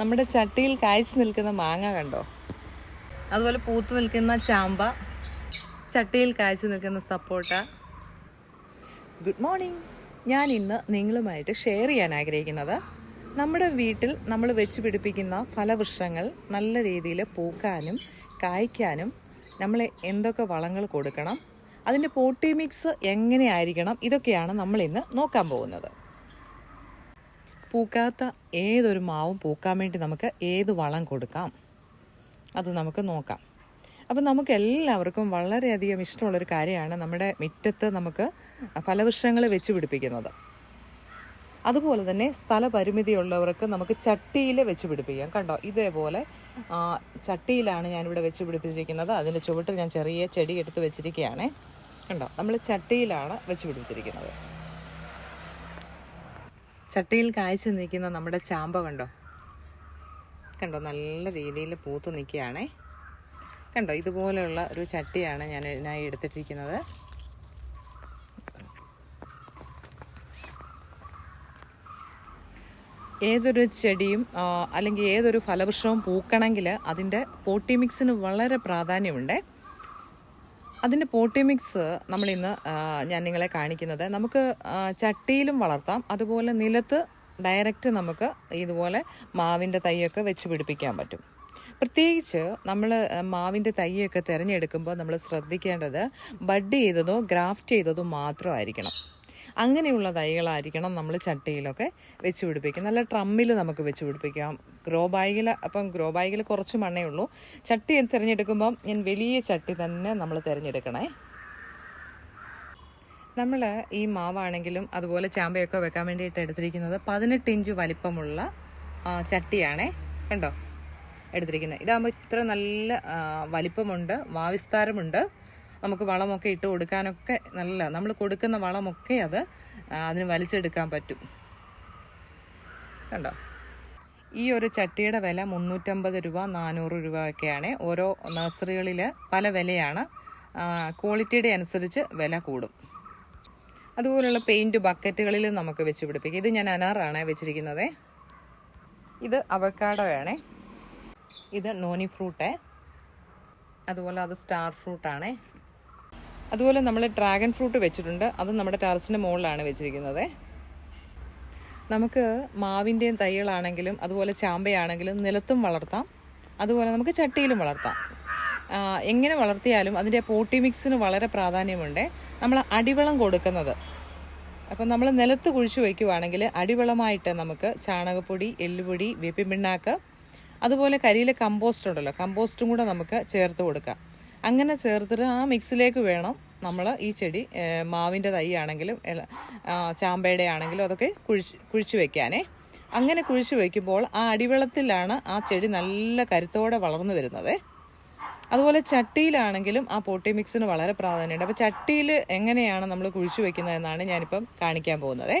നമ്മുടെ ചട്ടിയിൽ കായ്ച്ചു നിൽക്കുന്ന മാങ്ങ കണ്ടോ? അതുപോലെ പൂത്തു നിൽക്കുന്ന ചാമ്പ ചട്ടിയിൽ കായ്ച്ചു നിൽക്കുന്ന സപ്പോട്ട. ഗുഡ് മോർണിംഗ് ഞാൻ ഇന്ന് നിങ്ങളുമായിട്ട് ഷെയർ ചെയ്യാൻ ആഗ്രഹിക്കുന്നത് നമ്മുടെ വീട്ടിൽ നമ്മൾ വെച്ച് പിടിപ്പിക്കുന്ന ഫലവൃക്ഷങ്ങൾ നല്ല രീതിയിൽ പൂക്കാനും കായ്ക്കാനും നമ്മൾ എന്തൊക്കെ വളങ്ങൾ കൊടുക്കണം അതിന്റെ പോട്ടി മിക്സ് എങ്ങനെയായിരിക്കണം ഇതൊക്കെയാണ് നമ്മൾ ഇന്ന് നോക്കാൻ പോകുന്നത്. പൂക്കാത്ത ഏതൊരു മാവും പൂക്കാൻ വേണ്ടി നമുക്ക് ഏത് വളം കൊടുക്കാം? അത് നമുക്ക് നോക്കാം. അപ്പം നമുക്ക് എല്ലാവർക്കും വളരെയധികം ഇഷ്ടമുള്ളൊരു കാര്യമാണ് നമ്മുടെ മുറ്റത്ത് നമുക്ക് ഫലവൃക്ഷങ്ങൾ വെച്ച് പിടിപ്പിക്കുന്നത്. അതുപോലെ തന്നെ സ്ഥലപരിമിതിയുള്ളവർക്ക് നമുക്ക് ചട്ടിയിൽ വെച്ച് പിടിപ്പിക്കാം. കണ്ടോ? ഇതേപോലെ ചട്ടിയിലാണ് ഞാനിവിടെ വെച്ച് പിടിപ്പിച്ചിരിക്കുന്നത്. അതിന്റെ ചുവട്ടിൽ ഞാൻ ചെറിയ ചെടി എടുത്ത് വെച്ചിരിക്കുകയാണ്. കണ്ടോ? നമ്മൾ ചട്ടിയിലാണ് വെച്ച് പിടിപ്പിച്ചിരിക്കുന്നത്. ചട്ടിയിൽ കായ്ച്ചു നിൽക്കുന്ന നമ്മുടെ ചാമ്പ കണ്ടോ? കണ്ടോ? നല്ല രീതിയിൽ പൂത്തു നിൽക്കുകയാണേ. കണ്ടോ? ഇതുപോലെയുള്ള ഒരു ചട്ടിയാണ് ഞാൻ ഇതിനായി എടുത്തിട്ടിരിക്കുന്നത്. ഏതൊരു ചെടിയും അല്ലെങ്കിൽ ഏതൊരു ഫലവൃക്ഷവും പൂക്കണമെങ്കിൽ അതിന്റെ പോട്ടി മിക്സിന് വളരെ പ്രാധാന്യമുണ്ട്. അതിന്റെ പോട്ടി മിക്സ് നമ്മളിന്ന് ഞാൻ നിങ്ങളെ കാണിക്കുന്നത്. നമുക്ക് ചട്ടിയിലും വളർത്താം. അതുപോലെ നിലത്ത് ഡയറക്റ്റ് നമുക്ക് ഇതുപോലെ മാവിന്റെ തൈയൊക്കെ വെച്ച് പിടിപ്പിക്കാൻ പറ്റും. പ്രത്യേകിച്ച് നമ്മൾ മാവിന്റെ തൈയൊക്കെ തിരഞ്ഞെടുക്കുമ്പോൾ നമ്മൾ ശ്രദ്ധിക്കേണ്ടത് ബഡ് ചെയ്തതോ ഗ്രാഫ്റ്റ് ചെയ്തതോ മാത്രമായിരിക്കണം. അങ്ങനെയുള്ള തൈകളായിരിക്കണം നമ്മൾ ചട്ടിയിലൊക്കെ വെച്ച് പിടിപ്പിക്കുക. നല്ല ട്രമ്മിൽ നമുക്ക് വെച്ച് പിടിപ്പിക്കാം. ഗ്രോ ബാഗിൽ അപ്പം ഗ്രോ ബാഗിൽ കുറച്ച് മണ്ണേ ഉള്ളൂ. ചട്ടി തിരഞ്ഞെടുക്കുമ്പം ഞാൻ വലിയ ചട്ടി തന്നെ നമ്മൾ തിരഞ്ഞെടുക്കണേ. നമ്മൾ ഈ മാവാണെങ്കിലും അതുപോലെ ചാമ്പയൊക്കെ വെക്കാൻ വേണ്ടിയിട്ട് എടുത്തിരിക്കുന്നത് പതിനെട്ട് ഇഞ്ച് വലിപ്പമുള്ള ചട്ടിയാണേ. കണ്ടോ? എടുത്തിരിക്കുന്നത്. ഇതാകുമ്പോൾ ഇത്ര നല്ല വലിപ്പമുണ്ട് വാവിസ്താരമുണ്ട് നമുക്ക് വളമൊക്കെ ഇട്ട് കൊടുക്കാനൊക്കെ നല്ല നമ്മൾ കൊടുക്കുന്ന വളമൊക്കെ അത് അതിന് വലിച്ചെടുക്കാൻ പറ്റും. കണ്ടോ? ഈ ഒരു ചട്ടിയുടെ വില മുന്നൂറ്റമ്പത് രൂപ നാനൂറ് രൂപ ഒക്കെയാണ് ഓരോ നഴ്സറികളിൽ പല വിലയാണ്. ക്വാളിറ്റിയുടെ അനുസരിച്ച് വില കൂടും. അതുപോലുള്ള പെയിന്റ് ബക്കറ്റുകളിൽ നമുക്ക് വെച്ച് പിടിപ്പിക്കാം. ഇത് ഞാൻ അനാറാണ് വെച്ചിരിക്കുന്നത്. ഇത് അവക്കാഡോയാണേ ഇത് നോനി ഫ്രൂട്ടേ. അതുപോലെ അത് സ്റ്റാർ ഫ്രൂട്ടാണ്. അതുപോലെ നമ്മൾ ഡ്രാഗൺ ഫ്രൂട്ട് വെച്ചിട്ടുണ്ട്. അത് നമ്മുടെ ടെറസിന്റെ മുകളിലാണ് വെച്ചിരിക്കുന്നത്. നമുക്ക് മാവിന്റെയും തൈകളാണെങ്കിലും അതുപോലെ ചാമ്പയാണെങ്കിലും നിലത്തും വളർത്താം. അതുപോലെ നമുക്ക് ചട്ടിയിലും വളർത്താം. എങ്ങനെ വളർത്തിയാലും അതിന്റെ പോട്ടി മിക്സിന് വളരെ പ്രാധാന്യമുണ്ട്. നമ്മൾ അടിവളം കൊടുക്കുന്നത്. അപ്പം നമ്മൾ നിലത്ത് കുഴിച്ചു വയ്ക്കുവാണെങ്കിൽ അടിവളമായിട്ട് നമുക്ക് ചാണകപ്പൊടി എല്ലുപൊടി വേപ്പിൻ പിണ്ണാക്ക് അതുപോലെ കരിയിലെ കമ്പോസ്റ്റ് ഉണ്ടല്ലോ കമ്പോസ്റ്റും കൂടെ നമുക്ക് ചേർത്ത് കൊടുക്കാം. അങ്ങനെ ചേർത്തിട്ട് ആ മിക്സിലേക്ക് വേണം നമ്മൾ ഈ ചെടി മാവിന്റെ തൈ ആണെങ്കിലും ചാമ്പയുടെ ആണെങ്കിലും അതൊക്കെ കുഴിച്ച് കുഴിച്ചു വെക്കാനേ. അങ്ങനെ കുഴിച്ചു വയ്ക്കുമ്പോൾ ആ അടിവെള്ളത്തിലാണ് ആ ചെടി നല്ല കരുത്തോടെ വളർന്നു വരുന്നത്. അതുപോലെ ചട്ടിയിലാണെങ്കിലും ആ പോട്ടി മിക്സിന് വളരെ പ്രാധാന്യമുണ്ട്. അപ്പോൾ ചട്ടിയിൽ എങ്ങനെയാണ് നമ്മൾ കുഴിച്ചു വെക്കുന്നതെന്നാണ് ഞാനിപ്പം കാണിക്കാൻ പോകുന്നത്.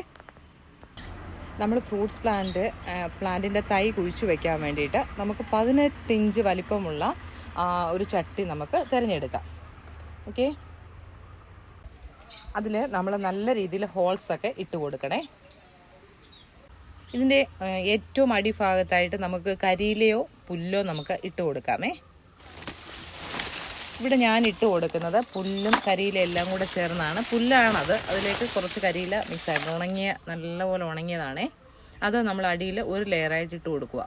നമ്മൾ ഫ്രൂട്ട്സ് പ്ലാന്റ് പ്ലാന്റിന്റെ തൈ കുഴിച്ചു വെക്കാൻ വേണ്ടിയിട്ട് നമുക്ക് പതിനെട്ട് ഇഞ്ച് വലിപ്പമുള്ള ഒരു ചട്ടി നമുക്ക് തിരഞ്ഞെടുക്കാം. ഓക്കെ അതിൽ നമ്മൾ നല്ല രീതിയിൽ ഹോൾസൊക്കെ ഇട്ട് കൊടുക്കണേ. ഇതിന്റെ ഏറ്റവും അടിഭാഗത്തായിട്ട് നമുക്ക് കരിയിലയോ പുല്ലോ നമുക്ക് ഇട്ട് കൊടുക്കാമേ. ഇവിടെ ഞാൻ ഇട്ട് കൊടുക്കുന്നത് പുല്ലും കരിയില എല്ലാം കൂടെ ചേർന്നാണ്. പുല്ലാണത്. അതിലേക്ക് കുറച്ച് കരിയില മിക്സ് ആയിട്ട് ഉണങ്ങിയ നല്ലപോലെ ഉണങ്ങിയതാണേ. അത് നമ്മൾ അടിയിൽ ഒരു ലെയറായിട്ട് ഇട്ട് കൊടുക്കുക.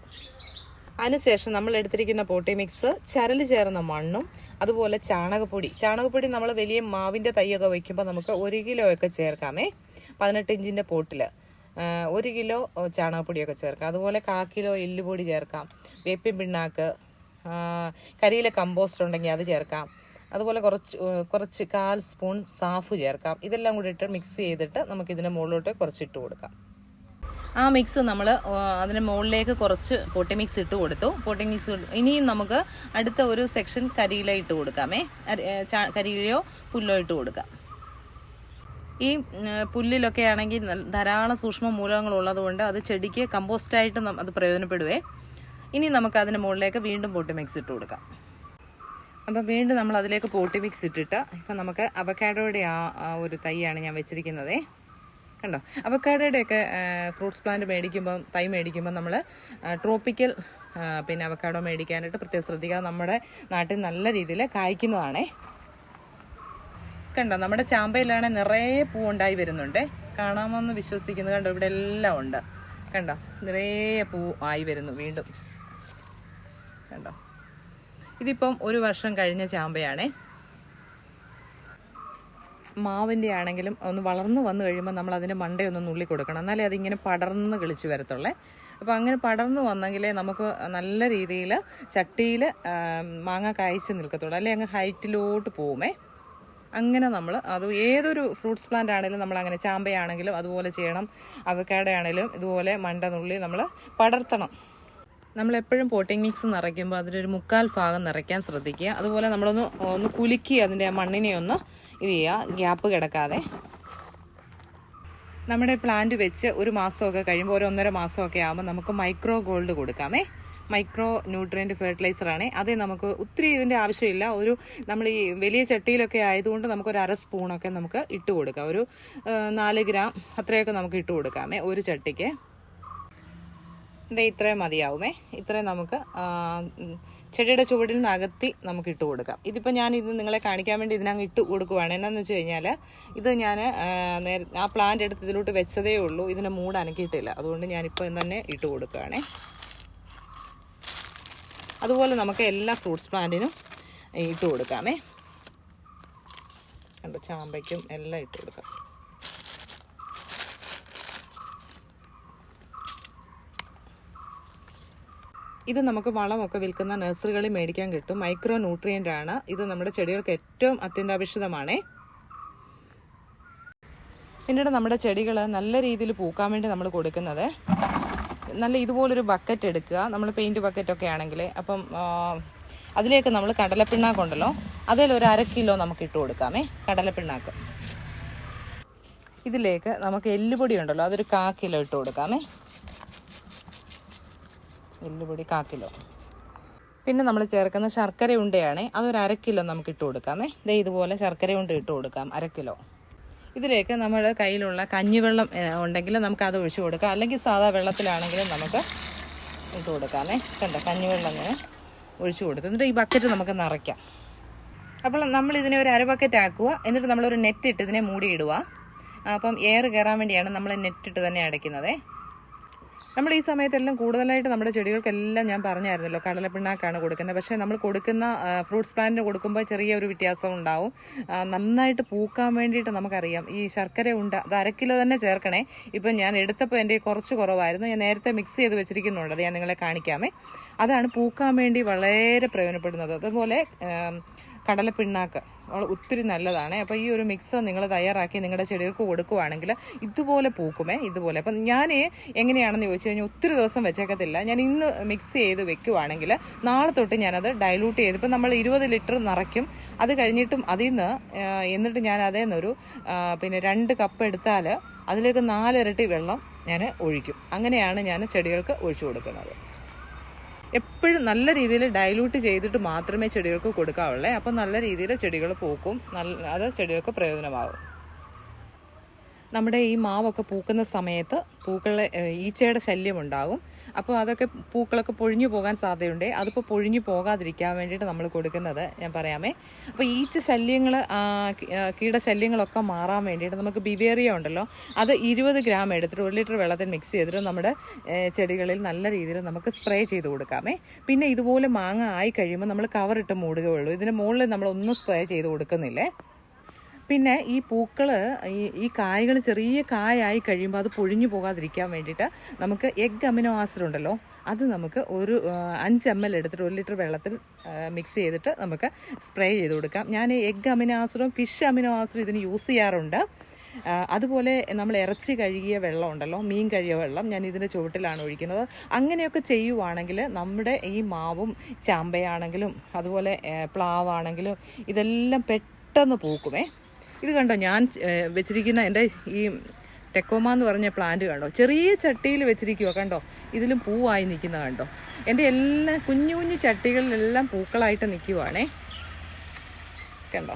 അതിനുശേഷം നമ്മൾ എടുത്തിരിക്കുന്ന പോട്ടി മിക്സ് ചരൽ ചേർന്ന മണ്ണും അതുപോലെ ചാണകപ്പൊടി. ചാണകപ്പൊടി നമ്മൾ വലിയ മാവിന്റെ തൈയൊക്കെ വയ്ക്കുമ്പോൾ നമുക്ക് ഒരു കിലോ ഒക്കെ ചേർക്കാമേ. പതിനെട്ട് ഇഞ്ചിന്റെ പോട്ടിൽ ഒരു കിലോ ചാണകപ്പൊടിയൊക്കെ ചേർക്കാം. അതുപോലെ കാ കിലോ എല്ലുപൊടി ചേർക്കാം. വേപ്പിൻ പിണ്ണാക്ക് കരിയിലെ കമ്പോസ്റ്റ് ഉണ്ടെങ്കിൽ അത് ചേർക്കാം. അതുപോലെ കുറച്ച് കുറച്ച് കാൽ സ്പൂൺ സാഫ് ചേർക്കാം. ഇതെല്ലാം കൂടി ഇട്ട് മിക്സ് ചെയ്തിട്ട് നമുക്ക് ഇതിന്റെ മുകളിലോട്ട് കുറച്ചിട്ട് കൊടുക്കാം. ആ മിക്സ് നമ്മൾ അതിന് മുകളിലേക്ക് കുറച്ച് പൊട്ടി മിക്സ് ഇട്ട് കൊടുത്തു. പൊട്ടി മിക്സ് ഇനിയും നമുക്ക് അടുത്ത ഒരു സെക്ഷൻ കരിയില ഇട്ട് കൊടുക്കാമേ. കരിയിലയോ പുല്ലോ ഇട്ട് കൊടുക്കാം. ഈ പുല്ലിലൊക്കെ ആണെങ്കിൽ ധാരാളം സൂക്ഷ്മ മൂലകങ്ങൾ ഉള്ളതുകൊണ്ട് അത് ചെടിക്ക് കമ്പോസ്റ്റായിട്ട് അത് പ്രയോജനപ്പെടുവേ. ഇനി നമുക്ക് അതിന് മുകളിലേക്ക് വീണ്ടും പോട്ടി മിക്സ് ഇട്ട് കൊടുക്കാം. അപ്പം വീണ്ടും നമ്മൾ അതിലേക്ക് പോട്ടി മിക്സ് ഇട്ടിട്ട് ഇപ്പം നമുക്ക് അവക്കാഡോയുടെ ആ ഒരു തൈയാണ് ഞാൻ വെച്ചിരിക്കുന്നത്. കണ്ടോ? അവക്കാഡോയുടെയൊക്കെ ഫ്രൂട്ട്സ് പ്ലാന്റ് മേടിക്കുമ്പം തൈ മേടിക്കുമ്പോൾ നമ്മൾ ട്രോപ്പിക്കൽ പിന്നെ അവക്കാഡോ മേടിക്കാനായിട്ട് പ്രത്യേകം ശ്രദ്ധിക്കുക. നമ്മുടെ നാട്ടിൽ നല്ല രീതിയിൽ കായ്ക്കുന്നതാണേ. കണ്ടോ? നമ്മുടെ ചാമ്പയിലാണ് നിറയെ പൂ ഉണ്ടായി വരുന്നുണ്ട്. കാണാമെന്ന് വിശ്വസിക്കുന്നത് കണ്ടോ? ഇവിടെ എല്ലാം ഉണ്ട്. കണ്ടോ? നിറയെ പൂ ആയി വരുന്നു വീണ്ടും. കണ്ടോ? ഇതിപ്പം ഒരു വർഷം കഴിഞ്ഞ ചാമ്പയാണേ. മാവിന്റെ ആണെങ്കിലും ഒന്ന് വളർന്നു വന്നു കഴിയുമ്പോൾ നമ്മൾ അതിന്റെ മണ്ടയൊന്ന് നുള്ളി കൊടുക്കണം. എന്നാലേ അതിങ്ങനെ പടർന്ന് കിളിച്ച് വരത്തുള്ളേ. അപ്പോൾ അങ്ങനെ പടർന്നു വന്നെങ്കിലേ നമുക്ക് നല്ല രീതിയിൽ ചട്ടിയിൽ മാങ്ങ കായ്ച്ച് നിൽക്കത്തുള്ളൂ. അല്ലെ അങ്ങ് ഹൈറ്റിലോട്ട് പോകുമേ അങ്ങനെ നമ്മൾ അത് ഏതൊരു ഫ്രൂട്ട്സ് പ്ലാന്റ് ആണെങ്കിലും നമ്മൾ അങ്ങനെ ചാമ്പയാണെങ്കിലും അതുപോലെ ചെയ്യണം. അവക്കാട ആണെങ്കിലും ഇതുപോലെ മണ്ട നുള്ളി നമ്മൾ പടർത്തണം. നമ്മളെപ്പോഴും പോട്ടിംഗ് മിക്സ് നിറയ്ക്കുമ്പോൾ അതിലൊരു മുക്കാൽ ഭാഗം നിറയ്ക്കാൻ ശ്രദ്ധിക്കുക. അതുപോലെ നമ്മളൊന്ന് ഒന്ന് കുലുക്കി അതിന്റെ മണ്ണിനെ ഒന്ന് ഇത് ചെയ്യുക. ഗ്യാപ്പ് കിടക്കാതെ. നമ്മുടെ പ്ലാന്റ് വെച്ച് ഒരു മാസമൊക്കെ കഴിയുമ്പോൾ ഒരു ഒന്നര മാസമൊക്കെ ആകുമ്പോൾ നമുക്ക് മൈക്രോ ഗോൾഡ് കൊടുക്കാമേ. മൈക്രോ ന്യൂട്രിയന്റ് ഫെർട്ടിലൈസർ ആണ്. അത് നമുക്ക് ഒത്തിരി ഇതിന്റെ ആവശ്യമില്ല. ഒരു നമ്മൾ ഈ വലിയ ചട്ടിയിലൊക്കെ ആയതുകൊണ്ട് നമുക്കൊരു അര സ്പൂണൊക്കെ നമുക്ക് ഇട്ട് കൊടുക്കാം. ഒരു നാല് ഗ്രാം അത്രയൊക്കെ നമുക്ക് ഇട്ട് കൊടുക്കാമേ ഒരു ചട്ടിക്ക്. ഇത് ഇത്രയും മതിയാവുമേ. ഇത്രയും നമുക്ക് ചെടിയുടെ ചുവടിൽ നിന്ന് അകത്തി നമുക്ക് ഇട്ട് കൊടുക്കാം. ഇതിപ്പോൾ ഞാൻ ഇത് നിങ്ങളെ കാണിക്കാൻ വേണ്ടി ഇതിനങ്ങ് ഇട്ട് കൊടുക്കുവാണ്. എന്നാന്ന് വെച്ച് കഴിഞ്ഞാൽ ഇത് ഞാൻ നേര ആ പ്ലാന്റ് എടുത്ത് ഇതിലോട്ട് വെച്ചതേ ഉള്ളൂ. ഇതിനെ മൂട് അനക്കിയിട്ടില്ല. അതുകൊണ്ട് ഞാനിപ്പോൾ തന്നെ ഇട്ട് കൊടുക്കുകയാണേ അതുപോലെ നമുക്ക് എല്ലാ ഫ്രൂട്ട്സ് പ്ലാന്റിനും ഇട്ട് കൊടുക്കാമേ. കണ്ടോ ചാമ്പയ്ക്കും എല്ലാം ഇട്ട് കൊടുക്കാം. ഇത് നമുക്ക് വളമൊക്കെ വിൽക്കുന്ന നഴ്സറികളിൽ മേടിക്കാൻ കിട്ടും. മൈക്രോ ന്യൂട്രിയന്റ് ആണ്. ഇത് നമ്മുടെ ചെടികൾക്ക് ഏറ്റവും അത്യന്താപേക്ഷിതമാണേ. പിന്നീട് നമ്മുടെ ചെടികൾ നല്ല രീതിയിൽ പൂക്കാൻ വേണ്ടി നമ്മൾ കൊടുക്കുന്നത്. നല്ല ഇതുപോലൊരു ബക്കറ്റ് എടുക്കുക. നമ്മൾ പെയിന്റ് ബക്കറ്റൊക്കെ ആണെങ്കിൽ അപ്പം അതിലേക്ക് നമ്മൾ കടലപ്പിണ്ണാക്കുണ്ടല്ലോ അതിൽ ഒരു അര കിലോ നമുക്ക് ഇട്ട് കൊടുക്കാമേ. കടലപ്പിണ്ണാക്ക്. ഇതിലേക്ക് നമുക്ക് എല്ലുപൊടി ഉണ്ടല്ലോ. അതൊരു കാ കിലോ ഇട്ട് കൊടുക്കാമേ. എല്ലുപൊടി കാ കിലോ. പിന്നെ നമ്മൾ ചേർക്കുന്ന ശർക്കര ഉണ്ടയാണ്. അതൊരു അര കിലോ നമുക്ക് ഇട്ട് കൊടുക്കാമേ. ദേ ഇതുപോലെ ശർക്കര ഉണ്ട ഇട്ട് കൊടുക്കാം. അര കിലോ. ഇതിലേക്ക് നമ്മുടെ കയ്യിലുള്ള കഞ്ഞിവെള്ളം ഉണ്ടെങ്കിൽ നമുക്ക് അത് ഒഴിച്ചു കൊടുക്കാം. അല്ലെങ്കിൽ സാധാ വെള്ളത്തിലാണെങ്കിലും നമുക്ക് ഇട്ട് കൊടുക്കാമേ. കണ്ടോ? കഞ്ഞിവെള്ളം ഇങ്ങനെ ഒഴിച്ചു കൊടുത്തു. എന്നിട്ട് ഈ ബക്കറ്റ് നമുക്ക് നിറയ്ക്കാം. അപ്പോൾ നമ്മൾ ഇതിനെ ഒരു അര ബക്കറ്റ് ആക്കുക. എന്നിട്ട് നമ്മളൊരു നെറ്റ് ഇട്ട് ഇതിനെ മൂടിയിടുക. അപ്പം എയർ കയറാൻ വേണ്ടിയാണ് നമ്മൾ നെറ്റ് ഇട്ട് തന്നെ അടയ്ക്കുന്നത്. നമ്മൾ ഈ സമയത്തെല്ലാം കൂടുതലായിട്ട് നമ്മുടെ ചെടികൾക്കെല്ലാം ഞാൻ പറഞ്ഞായിരുന്നല്ലോ കടലപ്പിണ്ണാക്കാണ് കൊടുക്കുന്നത്. പക്ഷേ നമ്മൾ കൊടുക്കുന്ന ഫ്രൂട്ട്സ് പ്ലാന്റിന് കൊടുക്കുമ്പോൾ ചെറിയൊരു വ്യത്യാസം ഉണ്ടാവും. നന്നായിട്ട് പൂക്കാൻ വേണ്ടിയിട്ട് നമുക്കറിയാം. ഈ ശർക്കര ഉണ്ട് അത് അര കിലോ തന്നെ ചേർക്കണേ. ഇപ്പം ഞാൻ എടുത്തപ്പോൾ എന്റെ കുറച്ച് കുറവായിരുന്നു. ഞാൻ നേരത്തെ മിക്സ് ചെയ്ത് വെച്ചിരിക്കുന്നുണ്ട്. അത് ഞാൻ നിങ്ങളെ കാണിക്കാമേ. അതാണ് പൂക്കാൻ വേണ്ടി വളരെ പ്രയോജനപ്പെടുന്നത്. അതുപോലെ കടലപ്പിണ്ണാക്ക്. പിണ്ണാക്ക് ഒത്തിരി നല്ലതാണ്. അപ്പോൾ ഈ ഒരു മിക്സ് നിങ്ങൾ തയ്യാറാക്കി നിങ്ങളുടെ ചെടികൾക്ക് കൊടുക്കുവാണെങ്കിൽ ഇതുപോലെ പൂക്കുമേ ഇതുപോലെ. അപ്പം ഞാൻ എങ്ങനെയാണെന്ന് ചോദിച്ചു കഴിഞ്ഞാൽ ഒത്തിരി ദിവസം വെച്ചേക്കത്തില്ല. ഞാൻ ഇന്ന് മിക്സ് ചെയ്ത് വെക്കുവാണെങ്കിൽ നാളെ തൊട്ട് ഞാനത് ഡൈലൂട്ട് ചെയ്ത് ഇപ്പം നമ്മൾ ഇരുപത് ലിറ്റർ നിറയ്ക്കും. അത് കഴിഞ്ഞിട്ടും അതിൽ നിന്ന് എന്നിട്ട് ഞാൻ അതേ നിന്നൊരു പിന്നെ രണ്ട് കപ്പ് എടുത്താൽ അതിലേക്ക് നാലിരട്ടി വെള്ളം ഞാൻ ഒഴിക്കും. അങ്ങനെയാണ് ഞാൻ ചെടികൾക്ക് ഒഴിച്ചു കൊടുക്കുന്നത്. എപ്പോഴും നല്ല രീതിയിൽ ഡൈലൂട്ട് ചെയ്തിട്ട് മാത്രമേ ചെടികൾക്ക് കൊടുക്കാവുള്ളേ. അപ്പം നല്ല രീതിയിൽ ചെടികൾ പൂക്കും. നല്ല അത് ചെടികൾക്ക് പ്രയോജനമാകും നമ്മുടെ ഈ മാവൊക്കെ പൂക്കുന്ന സമയത്ത് പൂക്കളെ ഈച്ചയുടെ ശല്യം ഉണ്ടാകും അപ്പോൾ അതൊക്കെ പൂക്കളൊക്കെ പൊഴിഞ്ഞു പോകാൻ സാധ്യതയുണ്ട്. അതിപ്പോൾ പൊഴിഞ്ഞു പോകാതിരിക്കാൻ വേണ്ടിയിട്ട് നമ്മൾ കൊടുക്കുന്നത് ഞാൻ പറയാമേ. അപ്പോൾ ഈച്ച ശല്യങ്ങൾ കീടശല്യങ്ങളൊക്കെ മാറാൻ വേണ്ടിയിട്ട് നമുക്ക് ബിവേറിയ ഉണ്ടല്ലോ. അത് ഇരുപത് ഗ്രാം എടുത്തിട്ട് ഒരു ലിറ്റർ വെള്ളത്തിൽ മിക്സ് ചെയ്തിട്ട് നമ്മുടെ ചെടികളിൽ നല്ല രീതിയിൽ നമുക്ക് സ്പ്രേ ചെയ്ത് കൊടുക്കാമേ. പിന്നെ ഇതുപോലെ മാങ്ങ ആയി കഴിയുമ്പോൾ നമ്മൾ കവറിട്ട് മൂടുകയുള്ളൂ. ഇതിന് മുകളിൽ നമ്മളൊന്നും സ്പ്രേ ചെയ്ത് കൊടുക്കുന്നില്ലേ? പിന്നെ ഈ പൂക്കൾ ഈ ഈ കായകൾ ചെറിയ കായായി കഴിയുമ്പോൾ അത് പൊഴിഞ്ഞു പോകാതിരിക്കാൻ വേണ്ടിയിട്ട് നമുക്ക് എഗ് അമിനോ ആസിഡ് ഉണ്ടല്ലോ അത് നമുക്ക് ഒരു അഞ്ച് എം എൽ എടുത്തിട്ട് ഒരു ലിറ്റർ വെള്ളത്തിൽ മിക്സ് ചെയ്തിട്ട് നമുക്ക് സ്പ്രേ ചെയ്ത് കൊടുക്കാം. ഞാൻ എഗ് അമിനോ ആസിഡും ഫിഷ് അമിനോ ആസിഡും ഇതിന് യൂസ് ചെയ്യാറുണ്ട്. അതുപോലെ നമ്മൾ ഇറച്ചി കഴുകിയ വെള്ളം ഉണ്ടല്ലോ മീൻ കഴുകിയ വെള്ളം ഞാൻ ഇതിന്റെ ചുവട്ടിലാണ് ഒഴിക്കുന്നത്. അങ്ങനെയൊക്കെ ചെയ്യുവാണെങ്കിൽ നമ്മുടെ ഈ മാവും ചാമ്പയാണെങ്കിലും അതുപോലെ പ്ലാവാണെങ്കിലും ഇതെല്ലാം പെട്ടെന്ന് പൂക്കുമേ. ഇത് കണ്ടോ ഞാൻ വെച്ചിരിക്കുന്ന എന്റെ ഈ ടെക്കോമ എന്ന് പറഞ്ഞ പ്ലാന്റ് കണ്ടോ ചെറിയ ചട്ടിയിൽ വെച്ചിരിക്കുക കണ്ടോ ഇതിലും പൂവായി നിൽക്കുന്ന കണ്ടോ. എന്റെ എല്ലാ കുഞ്ഞു കുഞ്ഞു ചട്ടികളിലെല്ലാം പൂക്കളായിട്ട് നിൽക്കുവാണേ. കണ്ടോ?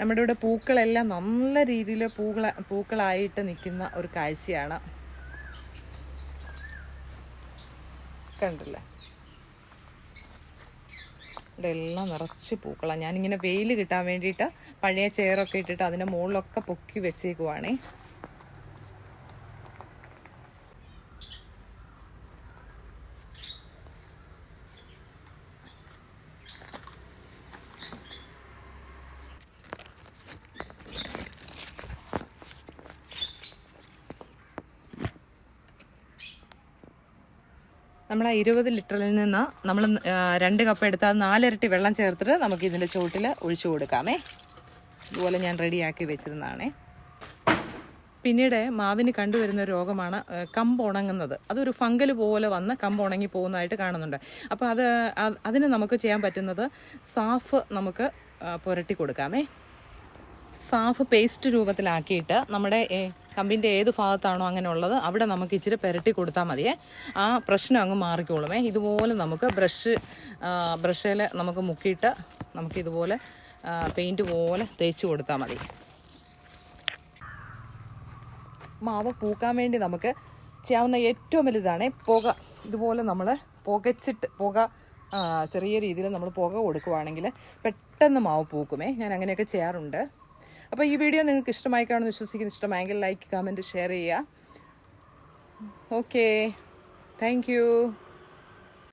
നമ്മുടെ ഇവിടെ പൂക്കളെല്ലാം നല്ല രീതിയിൽ പൂക്കള പൂക്കളായിട്ട് നിൽക്കുന്ന ഒരു കാഴ്ചയാണ്. കണ്ടില്ലേ? ഇവിടെ എല്ലാം നിറച്ച് പൂക്കളാണ് ഞാനിങ്ങനെ വെയിൽ കിട്ടാൻ വേണ്ടിയിട്ട് പഴയ ചെയറൊക്കെ ഇട്ടിട്ട് അതിന്റെ മുകളിലൊക്കെ പൊക്കി വെച്ചേക്കുവാണേ. നമ്മൾ ആ ഇരുപത് ലിറ്ററിൽ നിന്ന് നമ്മൾ രണ്ട് കപ്പ് എടുത്താൽ നാലിരട്ടി വെള്ളം ചേർത്തിട്ട് നമുക്ക് ഇതിന്റെ ചുവട്ടിൽ ഒഴിച്ചു കൊടുക്കാമേ. ഇതുപോലെ ഞാൻ റെഡിയാക്കി വെച്ചിരുന്നതാണേ. പിന്നീട് മാവിന് കണ്ടുവരുന്ന രോഗമാണ് കമ്പ് ഉണങ്ങുന്നത്. അതൊരു ഫംഗൽ പോലെ വന്ന് കമ്പ് ഉണങ്ങി പോകുന്നതായിട്ട് കാണുന്നുണ്ട്. അപ്പോൾ അത് അതിന് നമുക്ക് ചെയ്യാൻ പറ്റുന്നത് സാഫ് നമുക്ക് പുരട്ടി കൊടുക്കാമേ. സാഫ് പേസ്റ്റ് രൂപത്തിലാക്കിയിട്ട് നമ്മുടെ കമ്പിന്റെ ഏത് ഭാഗത്താണോ അങ്ങനെ ഉള്ളത് അവിടെ നമുക്ക് ഇച്ചിരി പുരട്ടി കൊടുത്താൽ മതിയേ. ആ പ്രശ്നം അങ്ങ് മാറിക്കോളുമേ. ഇതുപോലെ നമുക്ക് ബ്രഷ് ബ്രഷിൽ നമുക്ക് മുക്കിയിട്ട് നമുക്കിതുപോലെ പെയിന്റ് പോലെ തേച്ച് കൊടുത്താൽ മതി. മാവ് പൂക്കാൻ വേണ്ടി നമുക്ക് ചെയ്യാവുന്ന ഏറ്റവും വലുതാണ് പുക. ഇതുപോലെ നമ്മൾ പുകച്ചിട്ട് പുക ചെറിയ രീതിയിൽ നമ്മൾ പുക കൊടുക്കുവാണെങ്കിൽ പെട്ടെന്ന് മാവ് പൂക്കുമേ. ഞാൻ അങ്ങനെയൊക്കെ ചെയ്യാറുണ്ട്. അപ്പോൾ ഈ വീഡിയോ നിങ്ങൾക്ക് ഇഷ്ടമായി കാണുമെന്ന് വിശ്വസിക്കുന്നു ഇഷ്ടമായെങ്കിൽ ലൈക്ക് കമന്റ് ഷെയർ ചെയ്യുക. Okay thank